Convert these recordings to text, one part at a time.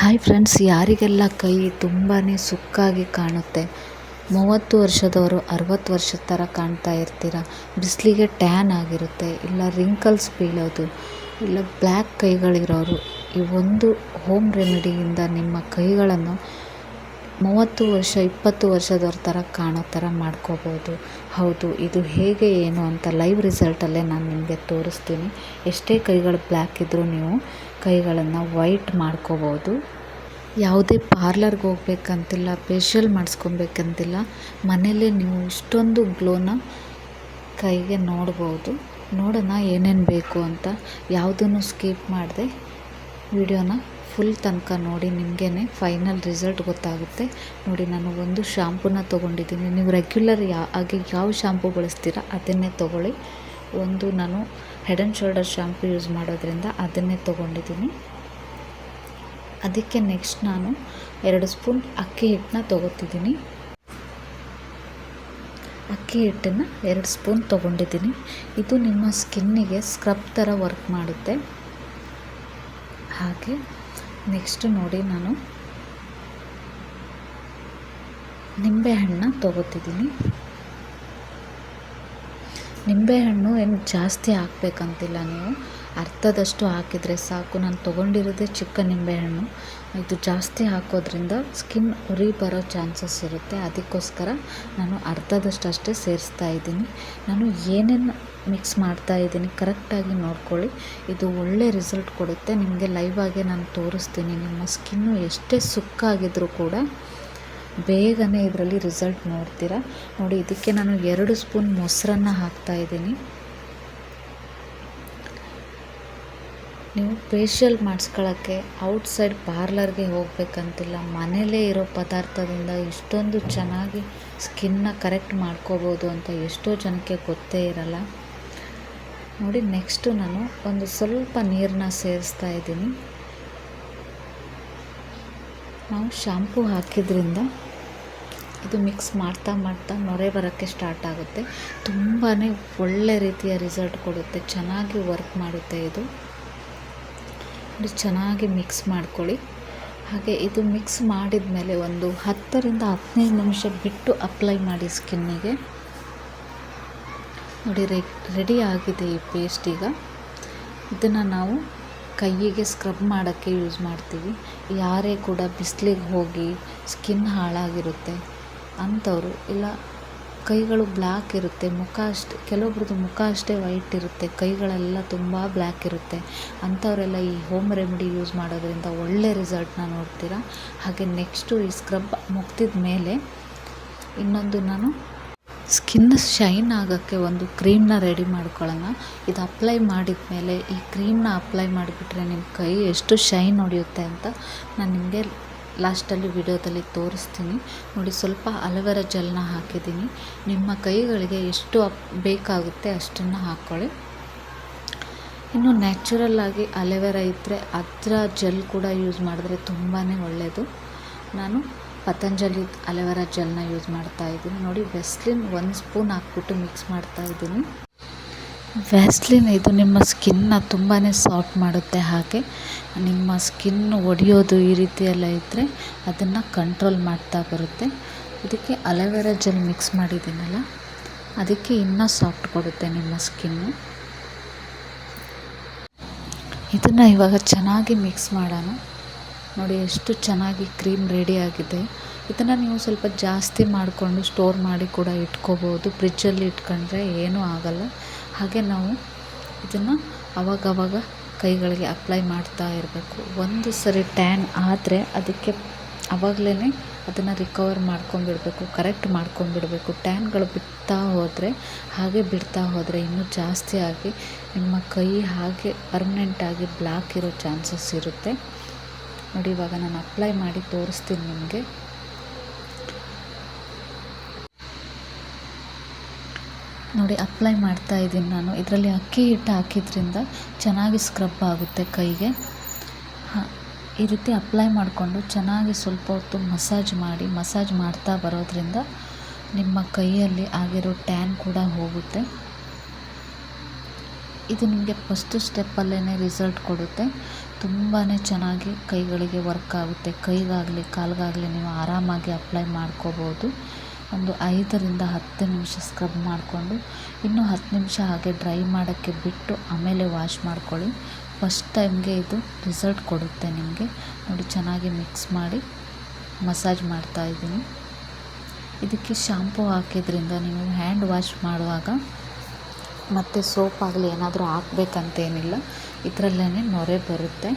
Hi friends, ಯಾರಿಗೆಲ್ಲ ಕೈ ತುಂಬಾ ಸುಕ್ಕಾಗಿ ಕಾಣುತ್ತೆ? ಮೂವತ್ತು ವರ್ಷದವರು ಅರವತ್ತು ವರ್ಷದ ಥರ ಕಾಣ್ತಾ ಇರ್ತೀರ? ಬಿಸಿಲಿಗೆ ಟ್ಯಾನ್ ಆಗಿರುತ್ತೆ, ಇಲ್ಲ ರಿಂಕಲ್ಸ್ ಬೀಳೋದು, ಇಲ್ಲ ಬ್ಲ್ಯಾಕ್ ಕೈಗಳಿರೋರು, ಈ ಒಂದು ಹೋಮ್ ರೆಮಿಡಿಯಿಂದ ನಿಮ್ಮ ಕೈಗಳನ್ನು ಮೂವತ್ತು ವರ್ಷ, ಇಪ್ಪತ್ತು ವರ್ಷದವ್ರ ಥರ ಕಾಣೋ ಥರ ಮಾಡ್ಕೋಬೋದು. ಹೌದು, ಇದು ಹೇಗೆ, ಏನು ಅಂತ ಲೈವ್ ರಿಸಲ್ಟಲ್ಲೇ ನಾನು ನಿಮಗೆ ತೋರಿಸ್ತೀನಿ. ಎಷ್ಟೇ ಕೈಗಳು ಬ್ಲ್ಯಾಕ್ ಇದ್ದರೂ ನೀವು ಕೈಗಳನ್ನು ವೈಟ್ ಮಾಡ್ಕೋಬೋದು. ಯಾವುದೇ ಪಾರ್ಲರ್ಗೆ ಹೋಗ್ಬೇಕಂತಿಲ್ಲ ಫೇಶಿಯಲ್ ಮಾಡಿಸ್ಕೊಬೇಕಂತಿಲ್ಲ, ಮನೆಯಲ್ಲೇ ನೀವು ಇಷ್ಟೊಂದು ಗ್ಲೋನ ಕೈಗೆ ನೋಡ್ಬೋದು. ನೋಡೋಣ ಏನೇನು ಬೇಕು ಅಂತ. ಯಾವುದನ್ನು ಸ್ಕಿಪ್ ಮಾಡದೆ, ವಿಡಿಯೋನ ಫುಲ್ ತನಕ ನೋಡಿ ನಿಮಗೇ ಫೈನಲ್ ರಿಸಲ್ಟ್ ಗೊತ್ತಾಗುತ್ತೆ. ನೋಡಿ, ನಾನು ಒಂದು ಶಾಂಪೂನ ತೊಗೊಂಡಿದ್ದೀನಿ. ನೀವು ರೆಗ್ಯುಲರ್ ಯಾ ಆಗಿ ಯಾವ ಶಾಂಪೂ ಬಳಸ್ತೀರಾ ಅದನ್ನೇ ತೊಗೊಳ್ಳಿ. ಒಂದು ನಾನು head and shoulder shampoo use ಮಾಡೋದ್ರಿಂದ ಅದನ್ನೇ ತೊಗೊಂಡಿದ್ದೀನಿ. ಅದಕ್ಕೆ ನೆಕ್ಸ್ಟ್ ನಾನು ಎರಡು ಸ್ಪೂನ್ ಅಕ್ಕಿ ಹಿಟ್ಟನ್ನ ತೊಗೋತಿದ್ದೀನಿ. ಅಕ್ಕಿ ಹಿಟ್ಟನ್ನು ಎರಡು ಸ್ಪೂನ್ ತೊಗೊಂಡಿದ್ದೀನಿ. ಇದು ನಿಮ್ಮ ಸ್ಕಿನ್ನಿಗೆ ಸ್ಕ್ರಬ್ ಥರ ವರ್ಕ್ ಮಾಡುತ್ತೆ. ಹಾಗೆ ನೆಕ್ಸ್ಟ್ ನೋಡಿ ನಾನು ನಿಂಬೆಹಣ್ಣು ತೊಗೋತಿದ್ದೀನಿ. ನಿಂಬೆಹಣ್ಣು ಏನು ಜಾಸ್ತಿ ಹಾಕ್ಬೇಕಂತಿಲ್ಲ ನೀವು. ಅರ್ಧದಷ್ಟು ಹಾಕಿದರೆ ಸಾಕು. ನಾನು ತೊಗೊಂಡಿರೋದೇ ಚಿಕ್ಕ ನಿಂಬೆಹಣ್ಣು. ಇದು ಜಾಸ್ತಿ ಹಾಕೋದ್ರಿಂದ ಸ್ಕಿನ್ ಉರಿ ಬರೋ ಚಾನ್ಸಸ್ ಇರುತ್ತೆ. ಅದಕ್ಕೋಸ್ಕರ ನಾನು ಅರ್ಧದಷ್ಟು ಅಷ್ಟೇ ಸೇರಿಸ್ತಾ ಇದ್ದೀನಿ. ನಾನು ಏನೇನು ಮಿಕ್ಸ್ ಮಾಡ್ತಾ ಇದ್ದೀನಿ ಕರೆಕ್ಟಾಗಿ ನೋಡ್ಕೊಳ್ಳಿ. ಇದು ಒಳ್ಳೆ ರಿಸಲ್ಟ್ ಕೊಡುತ್ತೆ. ನಿಮಗೆ ಲೈವ್ ಆಗಿ ನಾನು ತೋರಿಸ್ತೀನಿ. ನಿಮ್ಮ ಸ್ಕಿನ್ನು ಎಷ್ಟೇ ಸುಕ್ಕಾಗಿದ್ದರೂ ಕೂಡ ಬೇಗನೆ ಇದರಲ್ಲಿ ರಿಸಲ್ಟ್ ನೋಡ್ತೀರಾ? ನೋಡಿ, ಇದಕ್ಕೆ ನಾನು ಎರಡು ಸ್ಪೂನ್ ಮೊಸರನ್ನ ಹಾಕ್ತಾ ಇದ್ದೀನಿ. ನೀವು ಫೇಶಿಯಲ್ ಮಾಡಿಸ್ಕೊಳ್ಳೋಕ್ಕೆ ಔಟ್ಸೈಡ್ ಪಾರ್ಲರ್ಗೆ ಹೋಗಬೇಕಂತಿಲ್ಲ ಮನೆಯಲ್ಲೇ ಇರೋ ಪದಾರ್ಥದಿಂದ ಇಷ್ಟೊಂದು ಚೆನ್ನಾಗಿ ಸ್ಕಿನ್ನ ಕರೆಕ್ಟ್ ಮಾಡ್ಕೋಬೋದು ಅಂತ ಎಷ್ಟೋ ಜನಕ್ಕೆ ಗೊತ್ತೇ ಇರಲ್ಲ. ನೋಡಿ ನೆಕ್ಸ್ಟು ನಾನು ಒಂದು ಸ್ವಲ್ಪ ನೀರನ್ನ ಸೇರಿಸ್ತಾ ಇದ್ದೀನಿ. ನಾವು ಶಾಂಪೂ ಹಾಕಿದ್ರಿಂದ ಇದು ಮಿಕ್ಸ್ ಮಾಡ್ತಾ ಮಾಡ್ತಾ ನೊರೆ ಬರೋಕ್ಕೆ ಸ್ಟಾರ್ಟ್ ಆಗುತ್ತೆ. ತುಂಬಾ ಒಳ್ಳೆ ರೀತಿಯ ರಿಸಲ್ಟ್ ಕೊಡುತ್ತೆ. ಚೆನ್ನಾಗಿ ವರ್ಕ್ ಮಾಡುತ್ತೆ ಇದು. ಇದು ಚೆನ್ನಾಗಿ ಮಿಕ್ಸ್ ಮಾಡ್ಕೊಳ್ಳಿ. ಹಾಗೆ ಇದು ಮಿಕ್ಸ್ ಮಾಡಿದ ಮೇಲೆ ಒಂದು ಹತ್ತರಿಂದ ಹದಿನೈದು ನಿಮಿಷ ಬಿಟ್ಟು ಅಪ್ಲೈ ಮಾಡಿ ಸ್ಕಿನ್ನಿಗೆ ನೋಡಿ, ರೆಡಿ ಆಗಿದೆ ಈ ಪೇಸ್ಟ್ ಈಗ. ಇದನ್ನು ನಾವು ಕೈಯಿಗೆ ಸ್ಕ್ರಬ್ ಮಾಡೋಕ್ಕೆ ಯೂಸ್ ಮಾಡ್ತೀವಿ. ಯಾರೇ ಕೂಡ ಬಿಸಿಲಿಗೆ ಹೋಗಿ ಸ್ಕಿನ್ ಹಾಳಾಗಿರುತ್ತೆ. ಅಂಥವ್ರು, ಇಲ್ಲ ಕೈಗಳು ಬ್ಲ್ಯಾಕ್ ಇರುತ್ತೆ, ಮುಖ ಅಷ್ಟೆ, ಕೆಲವೊಬ್ರದ್ದು ಮುಖ ಅಷ್ಟೇ ವೈಟ್ ಇರುತ್ತೆ, ಕೈಗಳೆಲ್ಲ ತುಂಬ ಬ್ಲ್ಯಾಕ್ ಇರುತ್ತೆ. ಅಂಥವರೆಲ್ಲ ಈ ಹೋಮ್ ರೆಮಿಡಿ ಯೂಸ್ ಮಾಡೋದ್ರಿಂದ ಒಳ್ಳೆ ರಿಸಲ್ಟ್ನ ನೋಡ್ತೀರಾ. ಹಾಗೆ ನೆಕ್ಸ್ಟು ಈ ಸ್ಕ್ರಬ್ ಮುಗ್ದಿದ ಮೇಲೆ ಇನ್ನೊಂದು ನಾನು ಸ್ಕಿನ್ ಶೈನ್ ಆಗೋಕ್ಕೆ ಒಂದು ಕ್ರೀಮನ್ನ ರೆಡಿ ಮಾಡ್ಕೊಳ್ಳೋಣ. ಇದು ಅಪ್ಲೈ ಮಾಡಿದ ಮೇಲೆ ಈ ಕ್ರೀಮನ್ನ ಅಪ್ಲೈ ಮಾಡಿಬಿಟ್ರೆ ನಿಮ್ಮ ಕೈ ಎಷ್ಟು ಶೈನ್ ಹೊಡೆಯುತ್ತೆ ಅಂತ ನಾನು ನಿಮಗೆ ಲಾಸ್ಟಲ್ಲಿ ವಿಡಿಯೋದಲ್ಲಿ ತೋರಿಸ್ತೀನಿ. ನೋಡಿ, ಸ್ವಲ್ಪ ಅಲೋವೆರಾ ಜೆಲ್ನ ಹಾಕಿದ್ದೀನಿ. ನಿಮ್ಮ ಕೈಗಳಿಗೆ ಎಷ್ಟು ಬೇಕಾಗುತ್ತೆ ಅಷ್ಟನ್ನು ಹಾಕ್ಕೊಳ್ಳಿ. ಇನ್ನು ನ್ಯಾಚುರಲ್ ಆಗಿ ಅಲೋವೆರಾ ಇದ್ದರೆ ಅದರ ಜೆಲ್ ಕೂಡ ಯೂಸ್ ಮಾಡಿದ್ರೆ ತುಂಬಾ ಒಳ್ಳೆಯದು ನಾನು ಪತಂಜಲಿ ಅಲೋವೆರಾ ಜೆಲ್ನ ಯೂಸ್ ಮಾಡ್ತಾ ಇದ್ದೀನಿ. ನೋಡಿ ವೆಸ್ಲಿನ್ ಒಂದು ಸ್ಪೂನ್ ಹಾಕ್ಬಿಟ್ಟು ಮಿಕ್ಸ್ ಮಾಡ್ತಾ ಇದ್ದೀನಿ. ವ್ಯಾಸ್ಲಿನ್ ಇದು ನಿಮ್ಮ ಸ್ಕಿನ್ನ ತುಂಬಾ ಸಾಫ್ಟ್ ಮಾಡುತ್ತೆ ಹಾಗೆ. ನಿಮ್ಮ ಸ್ಕಿನ್ ಒಡೆಯೋದು ಈ ರೀತಿ ಎಲ್ಲ ಇದ್ದರೆ ಅದನ್ನು ಕಂಟ್ರೋಲ್ ಮಾಡ್ತಾ ಬರುತ್ತೆ. ಇದಕ್ಕೆ ಅಲೋವೆರಾ ಜೆಲ್ ಮಿಕ್ಸ್ ಮಾಡಿದ್ದೀನಲ್ಲ, ಅದಕ್ಕೆ ಇನ್ನೂ ಸಾಫ್ಟ್ ಕೊಡುತ್ತೆ ನಿಮ್ಮ ಸ್ಕಿನ್ನು ಇದನ್ನು ಇವಾಗ ಚೆನ್ನಾಗಿ ಮಿಕ್ಸ್ ಮಾಡೋಣ. ನೋಡಿ ಎಷ್ಟು ಚೆನ್ನಾಗಿ ಕ್ರೀಮ್ ರೆಡಿ ಆಗಿದೆ. ಇದನ್ನು ನೀವು ಸ್ವಲ್ಪ ಜಾಸ್ತಿ ಮಾಡಿಕೊಂಡು ಸ್ಟೋರ್ ಮಾಡಿ ಕೂಡ ಇಟ್ಕೋಬೋದು. ಫ್ರಿಜ್ಜಲ್ಲಿ ಇಟ್ಕೊಂಡ್ರೆ ಏನೂ ಆಗಲ್ಲ. ಹಾಗೆ ನಾವು ಇದನ್ನು ಅವಾಗವಾಗ ಕೈಗಳಿಗೆ ಅಪ್ಲೈ ಮಾಡ್ತಾ ಇರಬೇಕು. ಒಂದು ಸರಿ ಟ್ಯಾನ್ ಆದರೆ ಅದಕ್ಕೆ ಆವಾಗಲೇ ಅದನ್ನು ರಿಕವರ್ ಮಾಡ್ಕೊಂಬಿಡಬೇಕು, ಕರೆಕ್ಟ್ ಮಾಡ್ಕೊಂಬಿಡಬೇಕು. ಟ್ಯಾನ್ಗಳು ಬಿಡ್ತಾ ಹೋದರೆ, ಹಾಗೆ ಬಿಡ್ತಾ ಹೋದರೆ ಇನ್ನೂ ಜಾಸ್ತಿ ಆಗಿ ನಿಮ್ಮ ಕೈ ಹಾಗೆ ಪರ್ಮನೆಂಟಾಗಿ ಬ್ಲ್ಯಾಕ್ ಇರೋ ಚಾನ್ಸಸ್ ಇರುತ್ತೆ. ನೋಡಿ, ಇವಾಗ ನಾನು ಅಪ್ಲೈ ಮಾಡಿ ತೋರಿಸ್ತೀನಿ ನಿಮಗೆ. ನೋಡಿ ಅಪ್ಲೈ ಮಾಡ್ತಾ ಇದ್ದೀನಿ ನಾನು. ಇದರಲ್ಲಿ ಅಕ್ಕಿ ಹಿಟ್ಟು ಹಾಕಿದ್ರಿಂದ ಚೆನ್ನಾಗಿ ಸ್ಕ್ರಬ್ ಆಗುತ್ತೆ ಕೈಗೆ. ಈ ರೀತಿ ಅಪ್ಲೈ ಮಾಡಿಕೊಂಡು ಚೆನ್ನಾಗಿ ಸ್ವಲ್ಪ ಹೊತ್ತು ಮಸಾಜ್ ಮಾಡಿ ಮಸಾಜ್ ಮಾಡ್ತಾ ಬರೋದ್ರಿಂದ ನಿಮ್ಮ ಕೈಯಲ್ಲಿ ಆಗಿರೋ ಟ್ಯಾನ್ ಕೂಡ ಹೋಗುತ್ತೆ. ಇದು ನಿಮಗೆ ಫಸ್ಟ್ ಸ್ಟೆಪ್ಪಲ್ಲೇ ರಿಸಲ್ಟ್ ಕೊಡುತ್ತೆ. ತುಂಬಾ ಚೆನ್ನಾಗಿ ಕೈಗಳಿಗೆ ವರ್ಕ್ ಆಗುತ್ತೆ. ಕೈಗಾಗಲಿ, ಕಾಲಿಗಾಗಲಿ ನೀವು ಆರಾಮಾಗಿ ಅಪ್ಲೈ ಮಾಡ್ಕೋಬೋದು. ಒಂದು ಐದರಿಂದ ಹತ್ತು ನಿಮಿಷ ಸ್ಕ್ರಬ್ ಮಾಡಿಕೊಂಡು, ಇನ್ನೂ ಹತ್ತು ನಿಮಿಷ ಹಾಗೆ ಡ್ರೈ ಮಾಡೋಕ್ಕೆ ಬಿಟ್ಟು ಆಮೇಲೆ ವಾಶ್ ಮಾಡ್ಕೊಳ್ಳಿ. ಫಸ್ಟ್ ಟೈಮ್ಗೆ ಇದು ರಿಸಲ್ಟ್ ಕೊಡುತ್ತೆ ನಿಮಗೆ. ನೋಡಿ, ಚೆನ್ನಾಗಿ ಮಿಕ್ಸ್ ಮಾಡಿ ಮಸಾಜ್ ಮಾಡ್ತಾಯಿದ್ದೀನಿ ಇದಕ್ಕೆ ಶಾಂಪೂ ಹಾಕಿದ್ರಿಂದ ನೀವು ಹ್ಯಾಂಡ್ ವಾಶ್ ಮಾಡುವಾಗ ಮತ್ತು ಸೋಪ್ ಆಗಲಿ ಏನಾದರೂ ಹಾಕ್ಬೇಕಂತೇನಿಲ್ಲ. ಇದರಲ್ಲೇ ನೊರೆ ಬರುತ್ತೆ.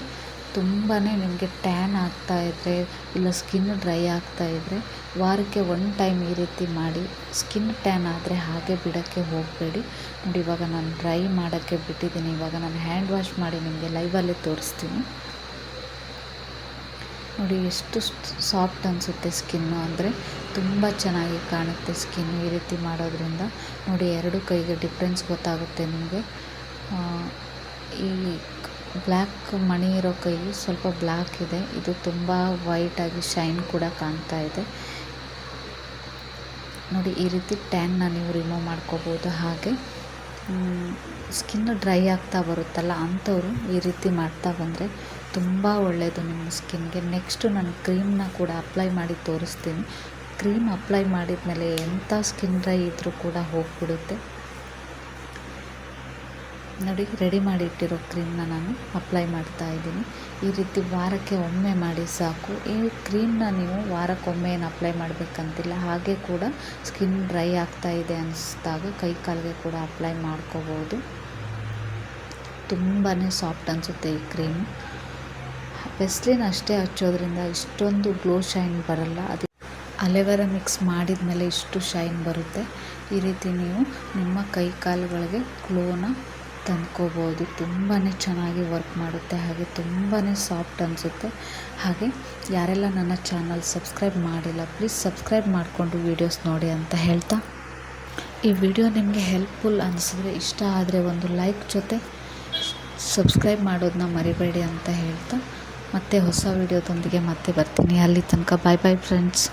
ತುಂಬಾ ನಿಮಗೆ ಟ್ಯಾನ್ ಆಗ್ತಾ ಇದ್ದರೆ ಇಲ್ಲ ಸ್ಕಿನ್ ಡ್ರೈ ಆಗ್ತಾ ಇದ್ದರೆ ವಾರಕ್ಕೆ ಒನ್ ಟೈಮ್ ಈ ರೀತಿ ಮಾಡಿ, ಸ್ಕಿನ್ ಟ್ಯಾನ್ ಆದರೆ ಹಾಗೆ ಬಿಡೋಕ್ಕೆ ಹೋಗಬೇಡಿ. ನೋಡಿ, ಇವಾಗ ನಾನು ಡ್ರೈ ಮಾಡೋಕ್ಕೆ ಬಿಟ್ಟಿದ್ದೀನಿ. ಇವಾಗ ನಾನು ಹ್ಯಾಂಡ್ ವಾಶ್ ಮಾಡಿ ನಿಮಗೆ ಲೈವಲ್ಲೇ ತೋರಿಸ್ತೀನಿ. ನೋಡಿ, ಎಷ್ಟು ಸಾಫ್ಟ್ ಅನಿಸುತ್ತೆ ಸ್ಕಿನ್ನು ಅಂದರೆ. ತುಂಬ ಚೆನ್ನಾಗಿ ಕಾಣುತ್ತೆ ಸ್ಕಿನ್ನು ಈ ರೀತಿ ಮಾಡೋದ್ರಿಂದ. ನೋಡಿ, ಎರಡು ಕೈಗೆ ಡಿಫ್ರೆನ್ಸ್ ಗೊತ್ತಾಗುತ್ತೆ ನಿಮಗೆ. ಈ ಬ್ಲ್ಯಾಕ್ ಮಣಿ ಇರೋ ಕೈ ಸ್ವಲ್ಪ ಬ್ಲ್ಯಾಕ್ ಇದೆ. ಇದು ತುಂಬ ವೈಟಾಗಿ ಶೈನ್ ಕೂಡ ಕಾಣ್ತಾ ಇದೆ. ನೋಡಿ, ಈ ರೀತಿ ಟ್ಯಾನ್ನ ನೀವು ರಿಮೂವ್ ಮಾಡ್ಕೋಬೋದು ಹಾಗೆ. ಸ್ಕಿನ್ನು ಡ್ರೈ ಆಗ್ತಾ ಬರುತ್ತಲ್ಲ, ಅಂಥವ್ರು ಈ ರೀತಿ ಮಾಡ್ತಾ ಬಂದರೆ ತುಂಬ ಒಳ್ಳೆಯದು ನಿಮ್ಮ ಸ್ಕಿನ್ಗೆ. ನೆಕ್ಸ್ಟು ನಾನು ಕ್ರೀಮ್ನ ಕೂಡ ಅಪ್ಲೈ ಮಾಡಿ ತೋರಿಸ್ತೀನಿ. ಕ್ರೀಮ್ ಅಪ್ಲೈ ಮಾಡಿದ ಮೇಲೆ ಎಂಥ ಸ್ಕಿನ್ ಡ್ರೈ ಇದ್ದರೂ ಕೂಡ ಹೋಗಿಬಿಡುತ್ತೆ. ನೋಡಿ, ರೆಡಿ ಮಾಡಿಟ್ಟಿರೋ ಕ್ರೀಮ್ನ ನಾನು ಅಪ್ಲೈ ಮಾಡ್ತಾ ಇದ್ದೀನಿ. ಈ ರೀತಿ ವಾರಕ್ಕೆ ಒಮ್ಮೆ ಮಾಡಿ ಸಾಕು. ಈ ಕ್ರೀಮ್ನ ನೀವು ವಾರಕ್ಕೊಮ್ಮೆ ಏನು ಅಪ್ಲೈ ಮಾಡಬೇಕಂತಿಲ್ಲ. ಹಾಗೆ ಕೂಡ ಸ್ಕಿನ್ ಡ್ರೈ ಆಗ್ತಾ ಇದೆ ಅನಿಸಿದಾಗ ಕೈ ಕಾಲಿಗೆ ಕೂಡ ಅಪ್ಲೈ ಮಾಡ್ಕೋಬೋದು. ತುಂಬಾ ಸಾಫ್ಟ್ ಅನಿಸುತ್ತೆ ಈ ಕ್ರೀಮ್. ವೆಸ್ಲಿನ್ ಅಷ್ಟೇ ಹಚ್ಚೋದ್ರಿಂದ ಇಷ್ಟೊಂದು ಗ್ಲೋ ಶೈನ್ ಬರಲ್ಲ. ಅದು ಅಲೆವೆರ ಮಿಕ್ಸ್ ಮಾಡಿದ ಮೇಲೆ ಇಷ್ಟು ಶೈನ್ ಬರುತ್ತೆ. ಈ ರೀತಿ ನೀವು ನಿಮ್ಮ ಕೈ ಕಾಲುಗಳಿಗೆ ಗ್ಲೋನ ತಂದ್ಕೋಬೋದು. ತುಂಬಾ ಚೆನ್ನಾಗಿ ವರ್ಕ್ ಮಾಡುತ್ತೆ. ಹಾಗೆ ತುಂಬಾ ಸಾಫ್ಟ್ ಅನಿಸುತ್ತೆ. ಹಾಗೆ ಯಾರೆಲ್ಲ ನನ್ನ ಚಾನಲ್ ಸಬ್ಸ್ಕ್ರೈಬ್ ಮಾಡಿಲ್ಲ ಪ್ಲೀಸ್ ಸಬ್ಸ್ಕ್ರೈಬ್ ಮಾಡಿಕೊಂಡು ವೀಡಿಯೋಸ್ ನೋಡಿ ಅಂತ ಹೇಳ್ತಾ. ಈ ವಿಡಿಯೋ ನಿಮಗೆ ಹೆಲ್ಪ್ಫುಲ್ ಅನಿಸಿದ್ರೆ, ಇಷ್ಟ ಆದರೆ ಒಂದು ಲೈಕ್ ಜೊತೆ ಸಬ್ಸ್ಕ್ರೈಬ್ ಮಾಡೋದನ್ನ ಮರಿಬೇಡಿ ಅಂತ ಹೇಳ್ತಾ. ಮತ್ತೆ ಹೊಸ ವೀಡಿಯೋದೊಂದಿಗೆ ಮತ್ತೆ ಬರ್ತೀನಿ. ಅಲ್ಲಿ ತನಕ ಬಾಯ್ ಬಾಯ್ ಫ್ರೆಂಡ್ಸ್